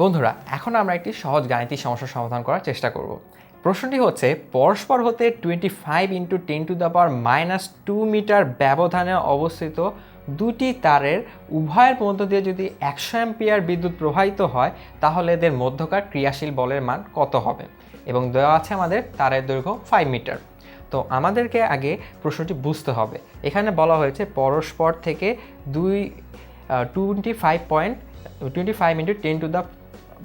বন্ধুরা, এখন আমরা একটি সহজ গাণিতিক সমস্যার সমাধান করার চেষ্টা করব। প্রশ্নটি হচ্ছে, পরস্পর হতে twenty five into ten to the power minus two metre ব্যবধানে অবস্থিত দুটি তারের উভয়ের মধ্য দিয়ে যদি একশো অ্যাম্পিয়ার বিদ্যুৎ প্রবাহিত হয়, তাহলে এদের মধ্যকার ক্রিয়াশীল বলের মান কত হবে? এবং দেওয়া আছে আমাদের তারের দৈর্ঘ্য ফাইভ মিটার তো আমাদেরকে আগে প্রশ্নটি বুঝতে হবে। এখানে বলা হয়েছে, পরস্পর থেকে দুই twenty five point twenty five into ten to the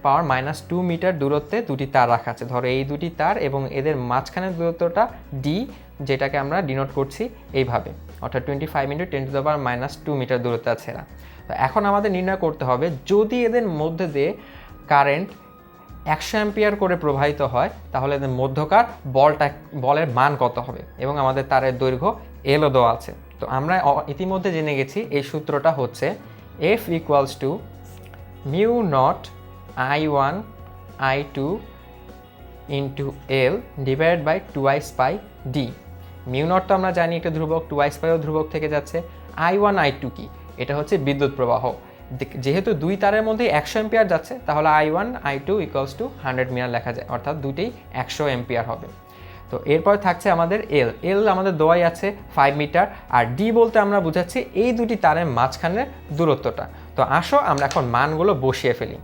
power minus two metre দূরত্বে দুটি তার রাখা আছে। ধরো এই দুটি তার এবং এদের মাঝখানের দূরত্বটা ডি যেটাকে আমরা ডিনোট করছি এইভাবে। অর্থাৎ twenty five into ten to the power minus two metre দূরত্বে আছে এরা। তো এখন আমাদের নির্ণয় করতে হবে, যদি এদের মধ্যে দিয়ে কারেন্ট একশো অ্যাম্পিয়ার করে প্রবাহিত হয়, তাহলে এদের মধ্যকার বলটা, বলের মান কত হবে? এবং আমাদের তারের দৈর্ঘ্য এলও দেওয়া আছে। তো আমরা ইতিমধ্যে জেনে গেছি এই সূত্রটা হচ্ছে F equals to mu nought I one I two into L divide by two I spy D mu nought তো আমরা জানি একটা ধ্রুবক টু আই স্পাইও ধ্রুবক থেকে যাচ্ছে। আই ওয়ান আই টু কি? এটা হচ্ছে বিদ্যুৎ প্রবাহ। যেহেতু দুই তারের মধ্যে একশো এম্পিয়ার যাচ্ছে, তাহলে I one I two equals to hundred metre লেখা যায়। অর্থাৎ দুইটাই একশো এম্পিয়ার হবে। তো এরপর থাকছে আমাদের এল এল আমাদের দোয়াই আছে ফাইভ মিটার আর ডি বলতে আমরা বুঝাচ্ছি এই দুটি তারের মাঝখানের দূরত্বটা। তো আসো আমরা এখন মানগুলো বসিয়ে ফেলি।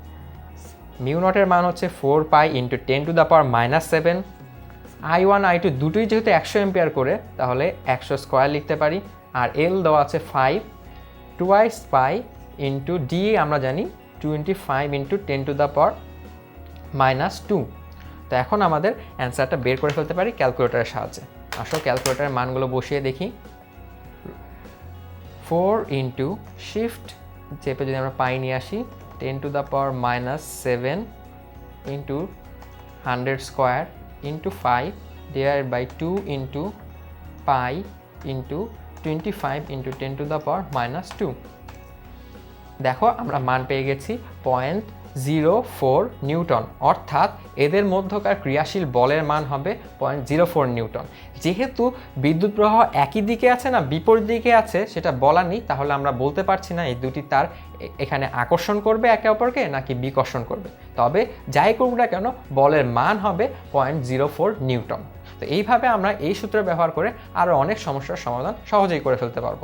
মিউ নটের মান হচ্ছে four pi into ten to the power minus seven I one I two দুটোই যেহেতু একশো এম্পিয়ার করে, তাহলে একশো স্কোয়ার লিখতে পারি। আর এল দেওয়া আছে five twice pi into D আমরা জানি twenty five into ten to the power minus two তো এখন আমাদের অ্যান্সারটা বের করে ফেলতে পারি ক্যালকুলেটরের সাহায্যে। আসো ক্যালকুলেটরের মানগুলো বসিয়ে দেখি। ফোর ইন্টু শিফট চেপে যদি আমরা পাই নিয়ে আসি ten to the power minus seven into hundred square into five divide by two into pi into twenty five into ten to the power minus two দেখো, আমরা মান পেয়ে গেছি পয়েন্ট জিরো ফোর নিউটন। অর্থাৎ এদের মধ্যকার ক্রিয়াশীল বলের মান হবে পয়েন্ট জিরো ফোর নিউটন। যেহেতু বিদ্যুৎ প্রবাহ একই দিকে আছে না, বিপরীত দিকে আছে, সেটা বলা নেই, তাহলে আমরা বলতে পারছি না এই দুটি তার এখানে আকর্ষণ করবে একে অপরকে নাকি বিকর্ষণ করবে। তবে যাই করুক না কেন, বলের মান হবে পয়েন্ট জিরো ফোর নিউটন। তো এইভাবে আমরা এই সূত্র ব্যবহার করে আরও অনেক সমস্যার সমাধান সহজেই করে ফেলতে পারব।